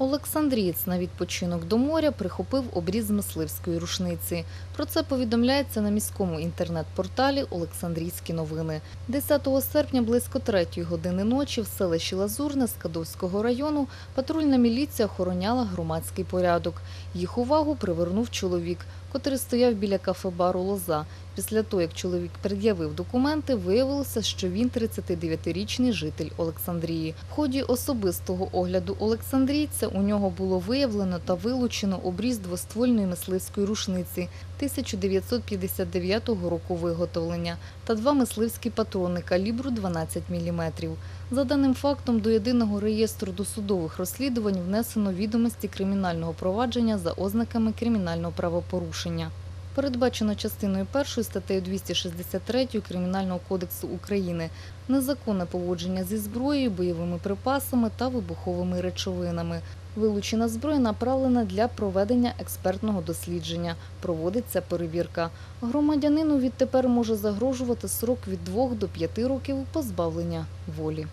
Олександрієць на відпочинок до моря прихопив обріз мисливської рушниці. Про це повідомляється на міському інтернет-порталі Олександрійські новини. 10 серпня близько 3 години ночі в селищі Лазурне Скадовського району патрульна міліція охороняла громадський порядок. Їх увагу привернув чоловік, котрий стояв біля кафе-бару Лоза. Після того, як чоловік пред'явив документи, виявилося, що він 39-річний житель Олександрії. В ході особистого огляду Олександрійця у нього було виявлено та вилучено обріз двоствольної мисливської рушниці 1959 року виготовлення та два мисливські патрони калібру 12 мм. За даним фактом, до єдиного реєстру досудових розслідувань внесено відомості кримінального провадження за ознаками кримінального правопорушення. Передбачено частиною 1 статтею 263 Кримінального кодексу України незаконне поводження зі зброєю, бойовими припасами та вибуховими речовинами. Вилучена зброя направлена для проведення експертного дослідження. Проводиться перевірка. Громадянину відтепер може загрожувати срок від 2 до 5 років позбавлення волі.